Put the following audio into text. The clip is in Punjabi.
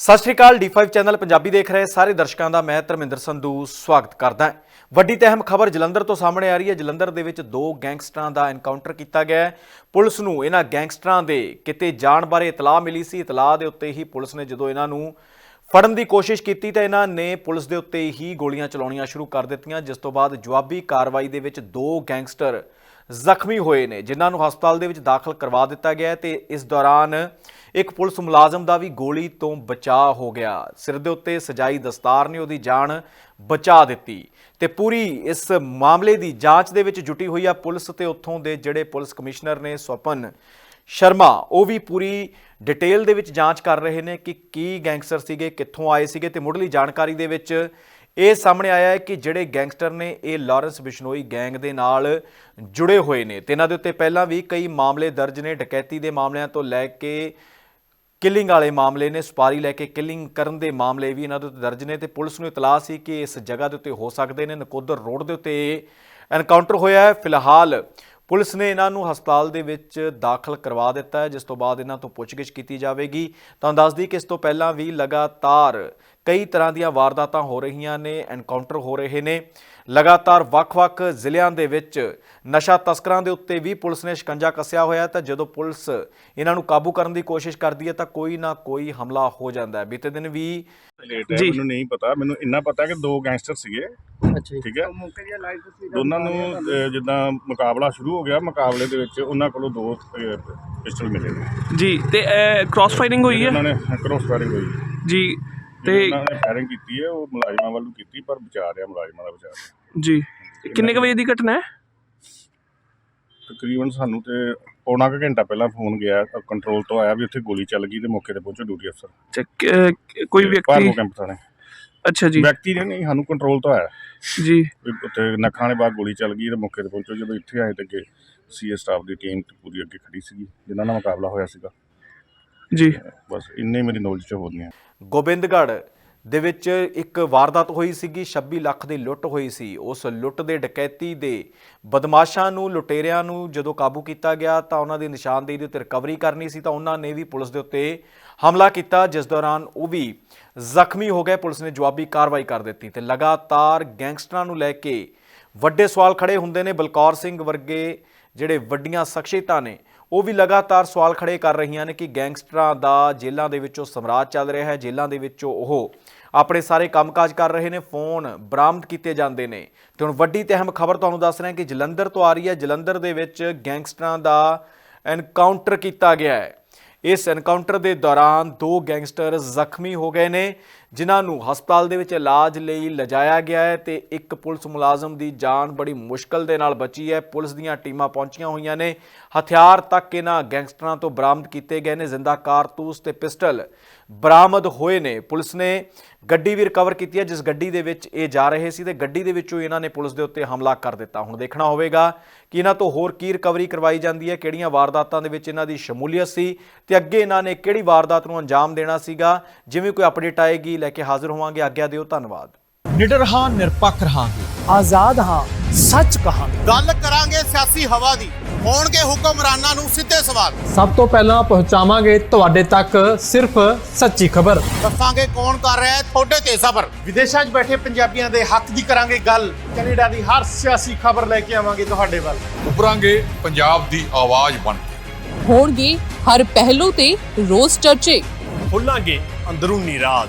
ਸਤਿ ਸ਼੍ਰੀ ਅਕਾਲ D5 ਚੈਨਲ ਪੰਜਾਬੀ ਦੇਖ ਰਹੇ ਸਾਰੇ ਦਰਸ਼ਕਾਂ ਦਾ, ਮੈਂ ਧਰਮਿੰਦਰ ਸੰਧੂ ਸਵਾਗਤ ਕਰਦਾ ਵੱਡੀ ਤੇ ਅਹਿਮ ਖਬਰ ਜਲੰਧਰ ਤੋਂ ਸਾਹਮਣੇ ਆ ਰਹੀ ਹੈ। ਜਲੰਧਰ ਦੇ ਵਿੱਚ ਦੋ ਗੈਂਗਸਟਰਾਂ ਦਾ ਐਨਕਾਊਂਟਰ ਕੀਤਾ ਗਿਆ ਹੈ। ਪੁਲਿਸ ਨੂੰ ਇਹਨਾਂ ਗੈਂਗਸਟਰਾਂ ਦੇ ਕਿਤੇ ਜਾਣ ਬਾਰੇ ਇਤਲਾਹ ਮਿਲੀ ਸੀ। ਇਤਲਾਹ ਦੇ ਉੱਤੇ ਹੀ ਪੁਲਿਸ ਨੇ ਜਦੋਂ ਇਹਨਾਂ ਨੂੰ ਫੜਨ ਦੀ ਕੋਸ਼ਿਸ਼ ਕੀਤੀ ਤਾਂ ਇਹਨਾਂ ਨੇ ਪੁਲਿਸ ਦੇ ਉੱਤੇ ਹੀ ਗੋਲੀਆਂ ਚਲਾਉਣੀਆਂ ਸ਼ੁਰੂ ਕਰ ਦਿੱਤੀਆਂ। ਜਿਸ ਤੋਂ ਬਾਅਦ ਜਵਾਬੀ ਕਾਰਵਾਈ ਦੇ ਵਿੱਚ ਦੋ ਗੈਂਗਸਟਰ ਜ਼ਖਮੀ ਹੋਏ ਨੇ, ਜਿਨ੍ਹਾਂ ਨੂੰ ਹਸਪਤਾਲ ਦੇ ਵਿੱਚ ਦਾਖਲ ਕਰਵਾ ਦਿੱਤਾ ਗਿਆ ਹੈ ਤੇ ਇਸ ਦੌਰਾਨ ਇੱਕ ਪੁਲਿਸ ਮੁਲਾਜ਼ਮ ਦਾ ਵੀ ਗੋਲੀ ਤੋਂ ਬਚਾਅ ਹੋ ਗਿਆ। ਸਿਰ ਦੇ ਉੱਤੇ ਸਜਾਈ ਦਸਤਾਰ ਨੇ ਉਹਦੀ ਜਾਨ ਬਚਾ ਦਿੱਤੀ ਤੇ ਪੂਰੀ ਇਸ ਮਾਮਲੇ ਦੀ ਜਾਂਚ ਦੇ ਵਿੱਚ ਜੁਟੀ ਹੋਈ ਆ ਪੁਲਿਸ ਤੇ ਉੱਥੋਂ ਦੇ ਜਿਹੜੇ ਪੁਲਿਸ ਕਮਿਸ਼ਨਰ ਨੇ ਸਵਪਨ ਸ਼ਰਮਾ, ਉਹ ਵੀ ਪੂਰੀ ਡਿਟੇਲ ਦੇ ਵਿੱਚ ਜਾਂਚ ਕਰ ਰਹੇ ਨੇ ਕਿ ਕੀ ਗੈਂਗਸਟਰ ਸੀਗੇ, ਕਿੱਥੋਂ ਆਏ ਸੀਗੇ ਤੇ ਮੁੱਢਲੀ ਜਾਣਕਾਰੀ ਦੇ ਵਿੱਚ ਇਹ ਸਾਹਮਣੇ ਆਇਆ ਹੈ ਕਿ ਜਿਹੜੇ ਗੈਂਗਸਟਰ ਨੇ ਇਹ ਲਾਰੈਂਸ ਬਿਸ਼ਨੋਈ ਗੈਂਗ ਦੇ ਨਾਲ ਜੁੜੇ ਹੋਏ ਨੇ ਤੇ ਇਹਨਾਂ ਦੇ ਉੱਤੇ ਪਹਿਲਾਂ ਵੀ ਕਈ ਮਾਮਲੇ ਦਰਜ ਨੇ, ਡਕੈਤੀ ਦੇ ਮਾਮਲਿਆਂ ਤੋਂ ਲੈ ਕੇ ਕਿਲਿੰਗ ਵਾਲੇ ਮਾਮਲੇ ਨੇ, ਸੁਪਾਰੀ ਲੈ ਕੇ ਕਿਲਿੰਗ ਕਰਨ ਦੇ ਮਾਮਲੇ ਵੀ ਇਹਨਾਂ ਦੇ ਉੱਤੇ ਦਰਜ ਨੇ ਤੇ ਪੁਲਿਸ ਨੂੰ ਇਤਲਾਹ ਸੀ ਕਿ ਇਸ ਜਗ੍ਹਾ ਦੇ ਉੱਤੇ ਹੋ ਸਕਦੇ ਨੇ, ਨਕੋਦਰ ਰੋਡ ਦੇ ਉੱਤੇ ਐਨਕਾਊਂਟਰ ਹੋਇਆ ਹੈ। ਫਿਲਹਾਲ ਪੁਲਿਸ ਨੇ ਇਹਨਾਂ ਨੂੰ ਹਸਪਤਾਲ ਦੇ ਵਿੱਚ ਦਾਖਲ ਕਰਵਾ ਦਿੱਤਾ ਹੈ, ਜਿਸ ਤੋਂ ਬਾਅਦ ਇਹਨਾਂ ਤੋਂ ਪੁੱਛਗਿੱਛ ਕੀਤੀ ਜਾਵੇਗੀ। ਤੁਹਾਨੂੰ ਦੱਸ ਦਈ ਕਿ ਇਸ ਤੋਂ ਪਹਿਲਾਂ ਵੀ ਲਗਾਤਾਰ ਕਈ ਤਰ੍ਹਾਂ ਦੀਆਂ ਵਾਰਦਾਤਾਂ ਹੋ ਰਹੀਆਂ ਨੇ ਐਨਕਾਊਂਟਰ ਹੋ ਰਹੇ ਨੇ। ਲਗਾਤਾਰ ਵੱਖ-ਵੱਖ ਜ਼ਿਲ੍ਹਿਆਂ ਦੇ ਵਿੱਚ ਨਸ਼ਾ ਤਸਕਰਾਂ ਦੇ ਉੱਤੇ ਵੀ ਪੁਲਿਸ ਨੇ ਸ਼ਿਕੰਜਾ ਕੱਸਿਆ ਹੋਇਆ ਤਾਂ ਜਦੋਂ ਪੁਲਿਸ ਇਹਨਾਂ ਨੂੰ ਕਾਬੂ ਕਰਨ ਦੀ ਕੋਸ਼ਿਸ਼ ਕਰਦੀ ਹੈ ਤਾਂ ਕੋਈ ਨਾ ਕੋਈ ਹਮਲਾ ਹੋ ਜਾਂਦਾ ਹੈ। ਬੀਤੇ ਦਿਨ ਵੀ ਲੇਟ ਹੈ ਜੀ। ਮੈਨੂੰ ਨਹੀਂ ਪਤਾ। ਮੈਨੂੰ ਇੰਨਾ ਪਤਾ ਕਿ ਦੋ ਗੈਂਗਸਟਰ ਸੀਗੇ। ਅੱਛਾ ਠੀਕ ਹੈ? ਦੋਨਾਂ ਨੂੰ ਜਿੱਦਾਂ ਮੁਕਾਬਲਾ ਸ਼ੁਰੂ ਹੋ ਗਿਆ ਮੁਕਾਬਲੇ ਦੇ ਵਿੱਚ ਉਹਨਾਂ ਕੋਲੋਂ ਦੋ ਪਿਸਟਲ ਮਿਲੇ ਜੀ ਤੇ ਕ੍ਰਾਸ ਫਾਇਰਿੰਗ ਹੋਈ ਹੈ? ਉਹਨਾਂ ਨੇ ਕ੍ਰੋਸ ਫਾਇਰਿੰਗ ਹੋਈ। ਜੀ। ਤੇ ਉਹਨਾਂ ਨੇ ਫਾਇਰਿੰਗ ਕੀਤੀ ਹੈ ਉਹ ਮੁਲਾਜ਼ਮਾਂ ਵੱਲੋਂ ਕੀਤੀ ਪਰ ਬਚਾ ਰਿਹਾ ਮੁਲਾਜ਼ਮਾਂ ਦਾ ਬਚਾ ਰਿਹਾ। ਜੀ। ਤੇ ਕਿੰਨੇ ਕੁ ਵਜੇ ਦੀ ਘਟਨਾ ਹੈ? ਤਕਰੀਬਨ ਸਾਨੂੰ ਤੇ ਪੌਣਾ ਕੁ ਘੰਟਾ ਪਹਿਲਾਂ ਫੋਨ ਗਿਆ ਕੰਟਰੋਲ ਤੋਂ ਆਇਆ ਵੀ ਉੱਥੇ ਗੋਲੀ ਚੱਲ ਗਈ ਤੇ ਮੌਕੇ ਤੇ ਪਹੁੰਚੋ ਡਿਊਟੀ ਅਫਸਰ ਅੱਛਾ, ਕ- ਕੋਈ ਵਿਅਕਤੀ ਭਾਰਗੋ ਕੈਂਪ ਥਾਣੇ। ਅੱਛਾ ਜੀ। ਵਿਅਕਤੀ ਨੇ ਨਹੀਂ ਸਾਨੂੰ ਕੰਟਰੋਲ ਤੋਂ ਆਇਆ। ਜੀ। ਵੀ ਉੱਥੇ ਨੱਖਾਂ ਦੇ ਬਾਅਦ ਗੋਲੀ ਚੱਲ ਗਈ ਤੇ ਮੌਕੇ ਤੇ ਪਹੁੰਚੋ। ਜਦੋਂ ਇੱਥੇ ਆਏ ਤੇ ਅੱਗੇ ਸੀਏ ਸਟਾਫ ਦੀ ਟੀਮ ਪੂਰੀ ਅੱਗੇ ਖੜੀ ਸੀਗੀ ਜਿਨ੍ਹਾਂ ਨਾਲ ਮੁਕਾਬਲਾ ਹੋਇਆ ਸੀਗਾ। ਜੀ। ਬਸ ਇੰਨੇ ਮੇਰੀ ਨੌਲੇਜ ਚ ਹੋਣੀਆਂ। ਗੋਬਿੰਦਗੜ੍ਹ ਦੇ ਵਿੱਚ ਇੱਕ ਵਾਰਦਾਤ ਹੋਈ ਸੀਗੀ 26 ਲੱਖ ਦੀ ਲੁੱਟ ਹੋਈ ਸੀ। ਉਸ ਲੁੱਟ ਦੇ ਡਕੈਤੀ ਦੇ ਬਦਮਾਸ਼ਾਂ ਨੂੰ ਲੁਟੇਰਿਆਂ ਨੂੰ ਜਦੋਂ ਕਾਬੂ ਕੀਤਾ ਗਿਆ ਤਾਂ ਉਹਨਾਂ ਦੀ ਨਿਸ਼ਾਨਦੇਹੀ ਦੇ ਉੱਤੇ ਰਿਕਵਰੀ ਕਰਨੀ ਸੀ ਤਾਂ ਉਹਨਾਂ ਨੇ ਵੀ ਪੁਲਿਸ ਦੇ ਉੱਤੇ ਹਮਲਾ ਕੀਤਾ ਜਿਸ ਦੌਰਾਨ ਉਹ ਵੀ ਜ਼ਖਮੀ ਹੋ ਗਏ। ਪੁਲਿਸ ਨੇ ਜਵਾਬੀ ਕਾਰਵਾਈ ਕਰ ਦਿੱਤੀ ਤੇ ਲਗਾਤਾਰ ਗੈਂਗਸਟਰਾਂ ਨੂੰ ਲੈ ਕੇ ਵੱਡੇ ਸਵਾਲ ਖੜੇ ਹੁੰਦੇ ਨੇ। ਬਲਕੌਰ ਸਿੰਘ ਵਰਗੇ ਜਿਹੜੇ ਵੱਡੀਆਂ ਸ਼ਖਸੀਅਤਾਂ ਨੇ ਉਹ ਵੀ ਲਗਾਤਾਰ ਸਵਾਲ ਖੜੇ ਕਰ ਰਹੀਆਂ ਨੇ ਕਿ ਗੈਂਗਸਟਰਾਂ ਦਾ ਜੇਲ੍ਹਾਂ ਦੇ ਵਿੱਚੋਂ ਸਮਰਾਜ ਚੱਲ ਰਿਹਾ ਹੈ, ਜੇਲ੍ਹਾਂ ਦੇ ਵਿੱਚੋਂ ਉਹ ਆਪਣੇ ਸਾਰੇ ਕੰਮਕਾਜ ਕਰ ਰਹੇ ਨੇ, ਫੋਨ ਬਰਾਮਦ ਕੀਤੇ ਜਾਂਦੇ ਨੇ। ਤੇ ਹੁਣ ਵੱਡੀ ਤੇ ਅਹਿਮ ਖਬਰ ਤੁਹਾਨੂੰ ਦੱਸ ਰਹੇ ਹਾਂ ਕਿ ਜਲੰਧਰ ਤੋਂ ਆ ਰਹੀ ਹੈ, ਜਲੰਧਰ ਦੇ ਵਿੱਚ ਗੈਂਗਸਟਰਾਂ ਦਾ ਐਨਕਾਊਂਟਰ ਕੀਤਾ ਗਿਆ ਹੈ। ਇਸ ਐਨਕਾਊਂਟਰ ਦੇ ਦੌਰਾਨ ਦੋ ਗੈਂਗਸਟਰ ਜ਼ਖਮੀ ਹੋ ਗਏ ਨੇ। ਜਿਨ੍ਹਾਂ ਨੂੰ ਹਸਪਤਾਲ ਦੇ ਵਿੱਚ ਇਲਾਜ ਲਈ ਲਿਜਾਇਆ ਗਿਆ ਹੈ ਤੇ ਇੱਕ ਪੁਲਿਸ ਮੁਲਾਜ਼ਮ ਦੀ ਜਾਨ ਬੜੀ ਮੁਸ਼ਕਲ ਦੇ ਨਾਲ ਬਚੀ ਹੈ। ਪੁਲਿਸ ਦੀਆਂ ਟੀਮਾਂ ਪਹੁੰਚੀਆਂ ਹੋਈਆਂ ਨੇ। ਹਥਿਆਰ ਤੱਕ ਇਹਨਾਂ ਗੈਂਗਸਟਰਾਂ ਤੋਂ ਬਰਾਮਦ ਕੀਤੇ ਗਏ ਨੇ। ਜ਼ਿੰਦਾ ਕਾਰਤੂਸ ਤੇ ਪਿਸਟਲ ਬਰਾਮਦ ਹੋਏ ਨੇ। ਪੁਲਿਸ ਨੇ ਗੱਡੀ ਵੀ ਰਿਕਵਰ ਕੀਤੀ ਹੈ, ਜਿਸ ਗੱਡੀ ਦੇ ਵਿੱਚ ਇਹ ਜਾ ਰਹੇ ਸੀ ਤੇ ਗੱਡੀ ਦੇ ਵਿੱਚੋਂ ਇਹਨਾਂ ਨੇ ਪੁਲਿਸ ਦੇ ਉੱਤੇ ਹਮਲਾ ਕਰ ਦਿੱਤਾ। ਹੁਣ ਦੇਖਣਾ ਹੋਵੇਗਾ ਕਿ ਇਹਨਾਂ ਤੋਂ ਹੋਰ ਕੀ ਰਿਕਵਰੀ ਕਰਵਾਈ ਜਾਂਦੀ ਹੈ, ਕਿਹੜੀਆਂ ਵਾਰਦਾਤਾਂ ਦੇ ਵਿੱਚ ਇਹਨਾਂ ਦੀ ਸ਼ਮੂਲੀਅਤ ਸੀ ਤੇ ਅੱਗੇ ਇਹਨਾਂ ਨੇ ਕਿਹੜੀ ਵਾਰਦਾਤ ਨੂੰ ਅੰਜਾਮ ਦੇਣਾ ਸੀਗਾ, ਜਿਵੇਂ ਕੋਈ ਅਪਡੇਟ ਆਏਗੀ ਲੈ ਕੇ ਹਾਜ਼ਰ ਹੋਵਾਂਗੇ। ਆਗਿਆ ਦਿਓ ਧੰਨਵਾਦ। ਨਿਡਰ ਹਾਂ ਨਿਰਪੱਖ ਰਹਾਂਗੇ। ਆਜ਼ਾਦ ਹਾਂ ਸੱਚ ਕਹਾਂਗੇ। ਗੱਲ ਕਰਾਂਗੇ ਸਿਆਸੀ ਹਵਾ ਦੀ। ਹੋਣਗੇ ਹੁਕਮਰਾਨਾਂ ਨੂੰ ਸਿੱਧੇ ਸਵਾਲ। ਸਭ ਤੋਂ ਪਹਿਲਾਂ ਪਹੁੰਚਾਵਾਂਗੇ ਤੁਹਾਡੇ ਤੱਕ ਸਿਰਫ ਸੱਚੀ ਖਬਰ। ਦੱਸਾਂਗੇ ਕੌਣ ਕਰ ਰਿਹਾ ਹੈ ਤੁਹਾਡੇ ਤੇ ਸਬਰ। ਵਿਦੇਸ਼ਾਂ 'ਚ ਬੈਠੇ ਪੰਜਾਬੀਆਂ ਦੇ ਹੱਕ ਦੀ ਕਰਾਂਗੇ ਗੱਲ। ਕੈਨੇਡਾ ਦੀ ਹਰ ਸਿਆਸੀ ਖਬਰ ਲੈ ਕੇ ਆਵਾਂਗੇ ਤੁਹਾਡੇ ਵੱਲ। ਉਭਰਾਂਗੇ ਪੰਜਾਬ ਦੀ ਆਵਾਜ਼ ਬਣ ਹੋਣਗੇ ਹਰ ਪਹਿਲੂ ਤੇ ਰੋਜ਼ ਚਰਚੇ। ਖੁੱਲਾਂਗੇ ਅੰਦਰੂਨੀ ਰਾਜ।